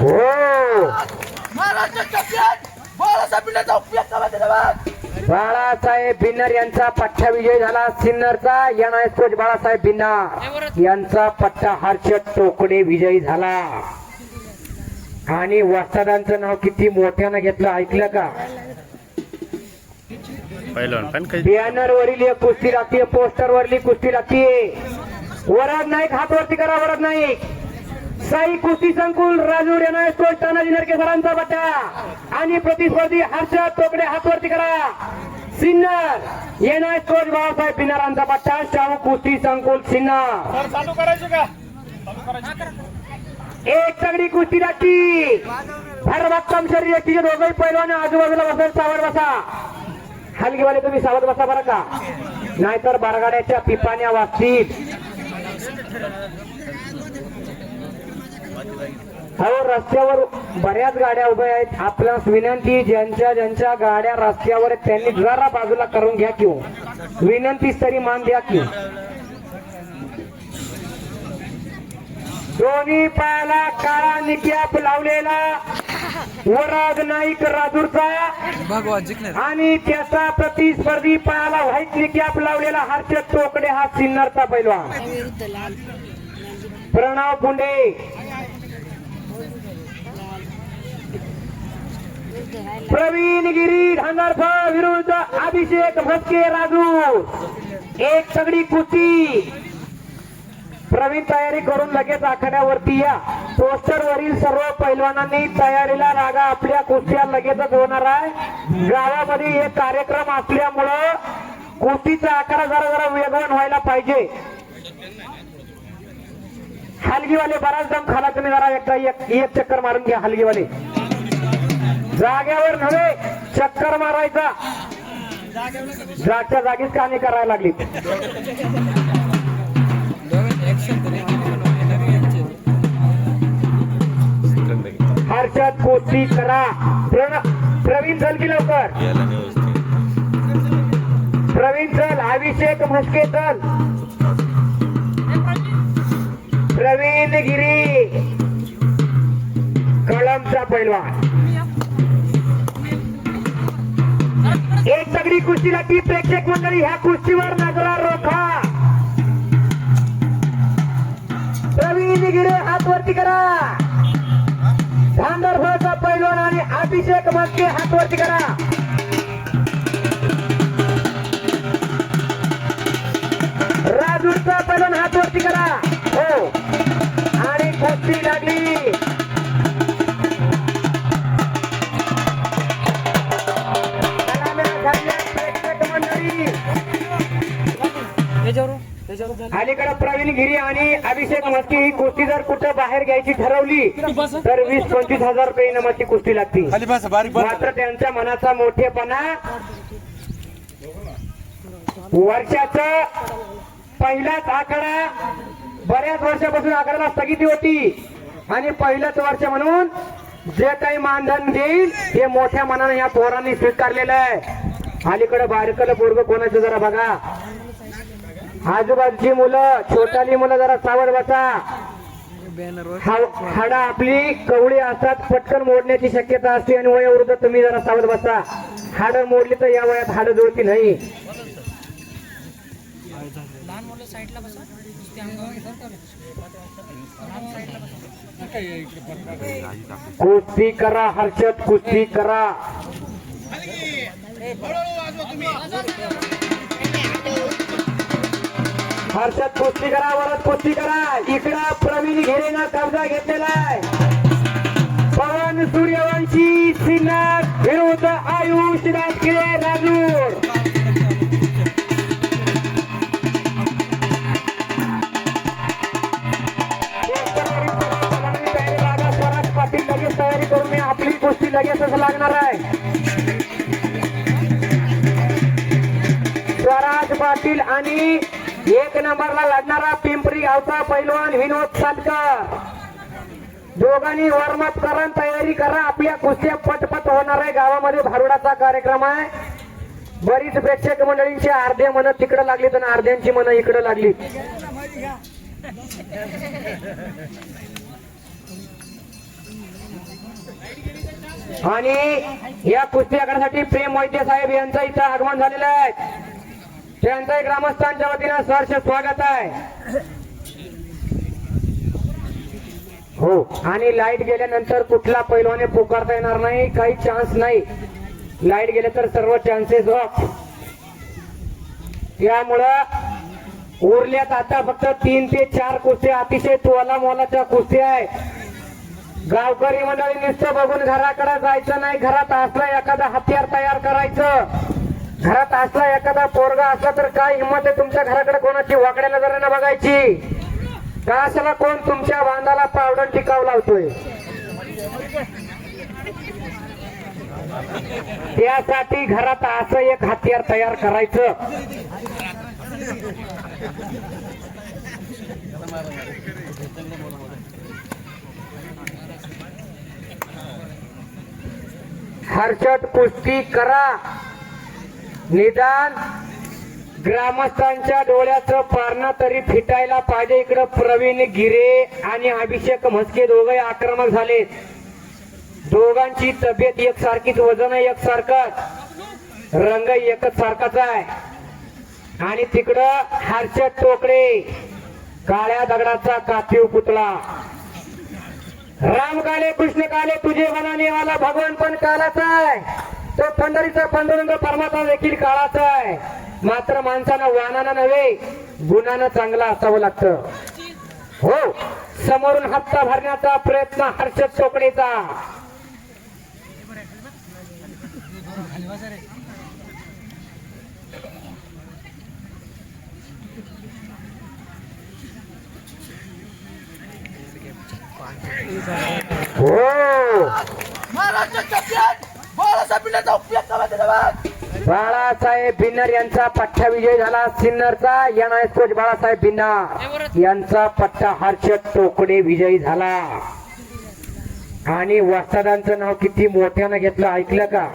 हो महाराष्ट्र चॅम्पियन बाळासाहेब बिन्नर यांचा पट्टा विजय झाला. सिन्नरचा एन कोच बाळासाहेब बिन्नर यांचा पट्टा हर्षद टोकडे विजयी झाला. आणि वस्तादांचं नाव किती मोठ्यानं घेतलं ऐकलं का? बॅनर वरील एक कुस्ती लागते पोस्टर वरली कुस्ती लागते वरद नाईक हात वरती करा वरद नाईक. साई कुस्ती संकुल यांना कोच तानाजी नरके सरांचा बट्टा. आणि प्रतिस्पर्धी हर्षद टोकडे हात वरती करा. सिन्नर येणार कोच बाळासाहेब बिनारांचा पट्टा शाहू कुस्ती संकुल सिन्नर. चालू करायचे का? एक तगडी कुस्ती लागती भरभक्कम शरीर एकटीचे दोघही पैलवान आजूबाजूला बसत सावध बसा. हलगीवाले तुम्ही सावध बसा बरं का? नाहीतर बारगाड्याच्या पिपाण्या वाचतील. हो रस्त्यावर बऱ्याच गाड्या उभ्या आहेत. आपल्यास विनंती ज्यांच्या ज्यांच्या गाड्या रस्त्यावर आहेत त्यांनी जरा बाजूला करून घ्या किंवा विनंतीच तरी मान द्या की. दोन्ही पायाला काळा निक्याप लावलेला वराग नाईक राजूरचा आणि त्याचा प्रतिस्पर्धी पायाला व्हाईट निक्याप लावलेला हर्षद टोकडे हा सिन्नरचा पैलवान. प्रणव पुंडे विरुद्ध राहिला प्रवीण गिरी ढांगरफ विरुद्ध अभिषेक भटके राजू. एक सगळी कुस्ती. प्रवीण तयारी करून लगेच आखाड्यावरती या. पोस्टर वरील सर्व पैलवानांनी तयारीला रागा आपल्या कुस्त्या लगेचच होणार आहे. गावामध्ये हे कार्यक्रम असल्यामुळं कुस्तीचा आकार जरा जरा वेगवान व्हायला पाहिजे. हलगीवाले बराच दम खाला तुम्ही जरा एकदा एक एक चक्कर मारून घ्या हलगीवाले. जाग्यावर नव्हे चक्कर मारायचा. जागच्या जागीच कामे करायला लागली. हर्षद कुस्ती करा. प्रवीण चल की लवकर. प्रवीण चल अभिषेक म्हस्के चल. प्रवीण गिरी. कळमचा पैलवान. एक दगडी कुस्ती लागली प्रेक्षक मंडळी ह्या कुस्तीवर नजरा रोखा. प्रवीण गिरे हात वरती करा. धांदरफळचा पैलवान आणि अभिषेक मस्के हात वरती करा. राजूरचा पैलवान हात वरती करा. हो. आणि कुस्ती लागली. अलीकडे प्रवीण गिरी आणि अभिषेक मस्की ही कुस्ती जर कुठं बाहेर घ्यायची ठरवली तर वीस पंचवीस हजार रुपये इनामाची कुस्ती लागती. मात्र त्यांच्या मनाचा मोठेपणा वर्षाचा पहिलाच आकडा बऱ्याच वर्षापासून आकड्याला स्थगिती होती. आणि पहिलंच वर्ष म्हणून जे काही मानधन देईल हे मोठ्या मनाने या पोरांनी स्वीकारलेलं आहे. अलीकडे बारकलं पोरग कोणाचं जरा बघा. आजूबाजूची मुलं छोटाली मुलं जरा सावध बसा. हा- हाडा आपली कवळी असतात पटकन मोडण्याची शक्यता असते आणि वयोवृद्ध तुम्ही जरा सावध बसा. हाड मोडली तर या वयात हाड जुळती नाही. कुस्ती करा हर्षद कुस्ती करा. हर्षद कुस्ती करा वरत कुस्ती करा. इकडं प्रवीण घेरेनं कब्जा घेतलेला आहे. पवन सूर्यवंशी सिन्हा विरुद्ध आयुष राजकीय राजूर पाटील लगेच तयारी करून मी आपली कुस्ती लगेचच लागणार आहे स्वराज पाटील आणि एक नंबरला लढणारा पिंपरी गावचा पैलवान विनोद सातकर. दोघांनी वॉर्मअप करा तयारी करा. आपल्या कुस्त्या पटपट होणार आहे. गावामध्ये भारुडाचा कार्यक्रम आहे. बरीच प्रेक्षक मंडळींची अर्धे मन तिकडे लागली तर अर्ध्यांची मन इकडे लागली आणि या कुस्ती आखाड्यासाठी प्रेम वैद्य साहेब यांचं इथं आगमन झालेलं आहे. त्यांचं ग्रामस्थांच्या वतीनं सहर्ष स्वागत आहे. हो. आणि लाइट गेल्यानंतर कुठला पैलवाने पुकारता येणार नाही काही चान्स नाही. लाइट गेले तर सर्व चान्सेस ऑफ त्यामुळं उरल्यात आता फक्त तीन ते चार कुस्त्या अतिशय तोला मोलाच्या कुस्त्या आहेत. गावकरी मंडळी नुसतं बघून घराकडे जायचं नाही घरात असला एखादा हत्यार तयार करायचं. घरात असला एखादा पोरगा असला तर काय हिंमत आहे तुमच्या घराकडे कोणाची वाकड्या ना बघायची? का असला कोण तुमच्या बांधाला पावडर टिकाव लावतोय? त्यासाठी घरात असं एक हत्यार तयार करायचं. हरचट कुस्ती करा. निदान ग्रामस्थांच्या डोळ्याचं पारणं तरी फिटायला पाहिजे. इकडं प्रवीण गिरे आणि अभिषेक म्हस्के दोघे आक्रमक झाले. दोघांची तब्येत एकसारखीच वजन एकसारखंच. रंग एकच सारखाच आहे. आणि तिकडं हर्षद टोकडे काळ्या दगडाचा कातीव पुतळा. राम काले कृष्ण काले तुझे मनाने वाला भगवान पण कालाच आहे. तो पंढरीचा पांडुरंग परमात्मा देखील काळाचा आहे. मात्र माणसानं वानानं नव्हे गुणानं चांगला असावं लागतं. हो समोरून हप्ता भरण्याचा प्रयत्न हर्षद चोकडेचा हो. बाळासाहेब उपयोग धन्यवाद. बाळासाहेब भिन्नर यांचा पठ्ठा विजय झाला. सिन्नरचा एनआय कोच बाळासाहेब भिन्नार यांचा पट्टा हर्षद टोकडे विजयी झाला. आणि वस्तादांचं नाव किती मोठ्यानं घेतलं ऐकलं का?